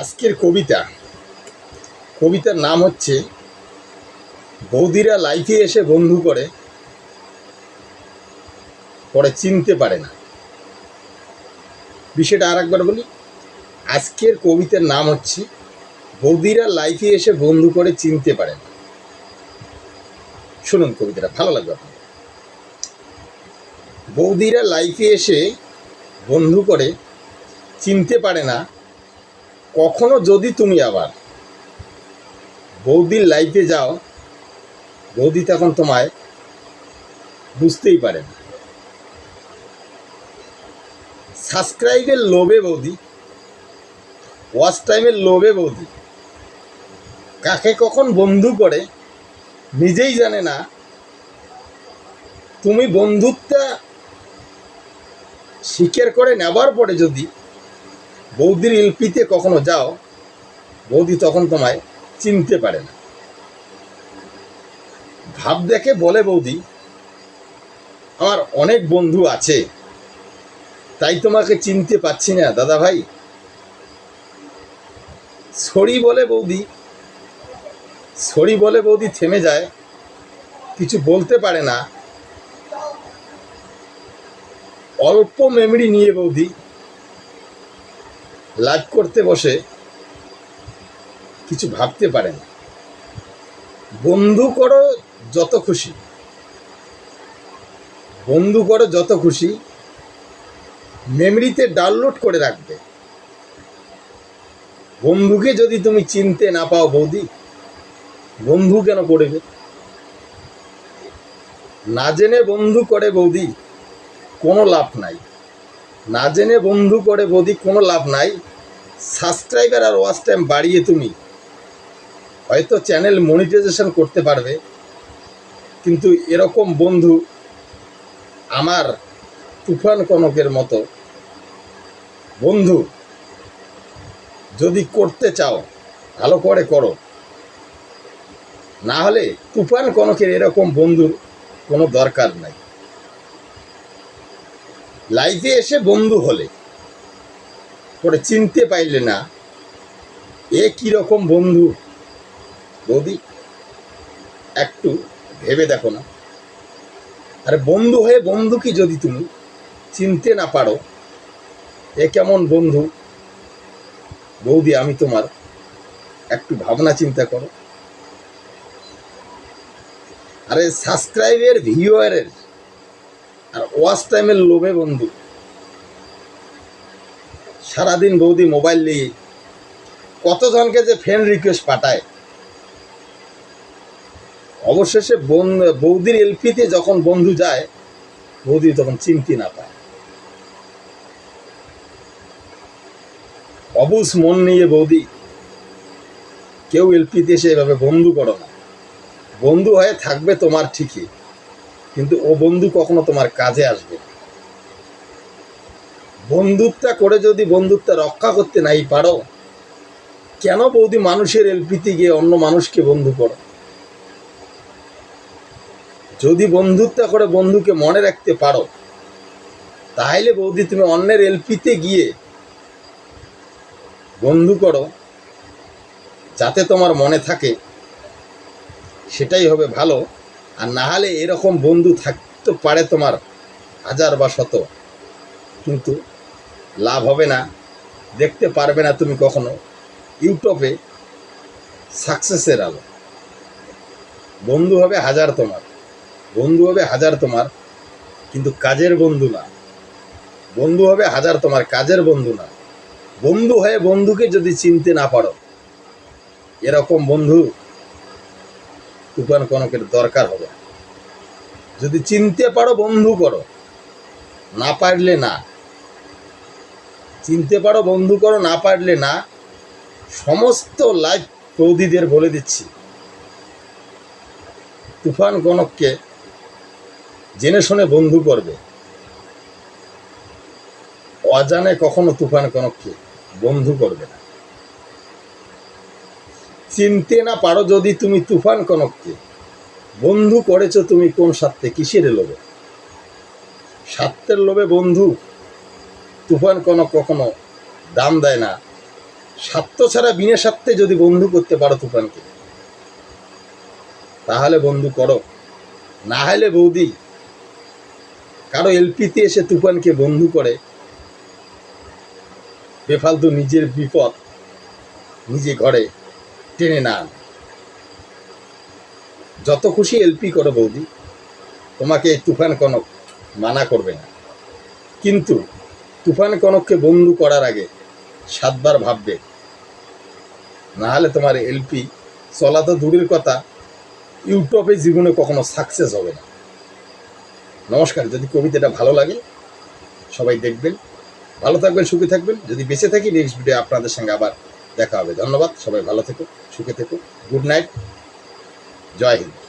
আজকের কবিতা। কবিতার নাম হচ্ছে, বৌদিরা লাইফে এসে বন্ধু করে, পরে চিনতে পারে না। বিষয়টা আর একবার বলি, আজকের কবিতার নাম হচ্ছে, বৌদিরা লাইফে এসে বন্ধু করে চিনতে পারে না। শুনুন কবিতাটা, ভালো লাগবে আপনার। বৌদিরা লাইফে এসে বন্ধু করে, চিনতে পারে না কখনো যদি তুমি আবার বৌদির লাইফে যাও, বৌদি তখন তোমায় বুঝতেই পারে না। সাবস্ক্রাইবের লোভে বৌদি ওয়াচ টাইমের লোভে বৌদি। কাকে কখন বন্ধু করে, নিজেই জানে না। তুমি বন্ধুত্বটা স্বীকার করে নেবার পরে যদি বৌদির এলপিতে কখনো যাও, বৌদি তখন তোমায় চিনতে পারে না। ভাব দেখে বলে বৌদি, আমার অনেক বন্ধু আছে, তাই তোমাকে চিনতে পাচ্ছি না দাদা ভাই সরি বলে বৌদি, সরি বলে বৌদি থেমে যায়, কিছু বলতে পারে না। অল্প মেমরি নিয়ে বৌদি লাইভ করতে বসে কিছু ভাবতে পারে না। বন্ধু করো যত খুশি। বন্ধু করো যত খুশি। মেমরিতে ডাউনলোড করে রাখবে। বন্ধুকে যদি তুমি চিনতে না পাও বৌদি, বন্ধু কেন করবে না জেনে বন্ধু করে বৌদি, কোনো লাভ নাই। না জেনে বন্ধু করে বদি, কোনো লাভ নাই। সাবস্ক্রাইবার আর ওয়াচ টাইম বাড়িয়ে তুমি। হয়তো চ্যানেল মনিটাইজেশন করতে পারবে। কিন্তু এরকম বন্ধু আমার তুফান কনকের মতো। বন্ধু, যদি করতে চাও, ভালো করে করো। না হলে তুফান কনকের এরকম বন্ধুর কোনো দরকার নাই। লাইফে এসে বন্ধু হলে পরে চিনতে পাইলে না, এ কীরকম বন্ধু? বৌদি, একটু ভেবে দেখো না। আরে বন্ধু হয়ে বন্ধুকে যদি তুমি? চিনতে না পারো, এ কেমন বন্ধু? বৌদি, আমি তোমার একটু ভাবনা চিন্তা করো। আরে সাবস্ক্রাইবের ভিউয়ারের ওয়াচ টাইমের লোভে বন্ধু সারাদিন বৌদি মোবাইল নিয়ে কতজনকে যে ফ্রেন্ড রিকোয়েস্ট পাঠায়। অবশেষে বন- বৌদির এলপিতে যখন বন্ধু যায়, বৌদি তখন চিনতে না পায়। অবুজ মন নিয়ে বৌদি, কেউ এলপিতে এসে এভাবে বন্ধু করো না। বন্ধু হয়ে থাকবে তোমার ঠিকই। কিন্তু ও বন্ধু কখনো তোমার কাজে আসবে। বন্ধুত্বটা করে যদি বন্ধুত্বটা রক্ষা করতে নাই পারো, কেন বৌদি মানুষের এলপিতে গিয়ে অন্য মানুষকে বন্ধু করো যদি বন্ধুত্ব করে বন্ধুকে মনে রাখতে পারো, তাহলে বৌদি তুমি অন্যের এলপিতে গিয়ে বন্ধু করো, যাতে তোমার মনে থাকে সেটাই হবে ভালো আর না হলে এরকম বন্ধু থাকতে পারে তোমার হাজার বা শত। কিন্তু লাভ হবে না, দেখতে পারবে না তুমি কখনো। ইউটিউবে সাকসেসের আলো। বন্ধু হবে হাজার তোমার, বন্ধু হবে হাজার তোমার, কিন্তু কাজের বন্ধু না। বন্ধু হবে হাজার তোমার, কাজের বন্ধু না। বন্ধু হয়ে বন্ধুকে যদি চিনতে না পারো, এরকম বন্ধু তুফান কনকের দরকার হবে। যদি চিনতে পারো বন্ধু করো, না পারলে না। চিনতে পারো বন্ধু করো, না পারলে না, সমস্ত লাইফ প্রৌদিদের বলে দিচ্ছি। তুফান কনককে জেনে শুনে বন্ধু করবে। অজানে কখনো তুফান কনককে বন্ধু করবে না। চিনতে না পারো যদি তুমি তুফান কনককে। বন্ধু করেছ তুমি কোন স্বার্থে? কিসের লোভে? স্বার্থের লোভে বন্ধু। তুফান কনক কখনো দাম দেয় না। স্বার্থ ছাড়া বিনা স্বার্থে যদি বন্ধু করতে পারো তুফানকে, তাহলে বন্ধু করো। না হলে বৌদি, কারও এলপিতে এসে তুফানকে বন্ধু করে। বেফালতু নিজের বিপদ, নিজে ঘরে। টেনে না। যত খুশি এলপি করো বৌদি, তোমাকে এই তুফান কনক মানা করবে না। কিন্তু তুফান কনককে বন্ধু করার আগে সাতবার ভাববে। নাহলে তোমার এলপি চলা তো দূরের কথা ইউটিউবে জীবনে কখনো সাকসেস হবে না। নমস্কার, যদি কবিতাটা ভালো লাগে, সবাই দেখবেন, ভালো থাকবেন, সুখী থাকবেন। যদি বেঁচে থাকি নেক্সট ভিডিও আপনাদের সঙ্গে আবার দেখা হবে। ধন্যবাদ সবাই ভালো থেকো সুখে থেকো। গুড নাইট জয় হিন্দ।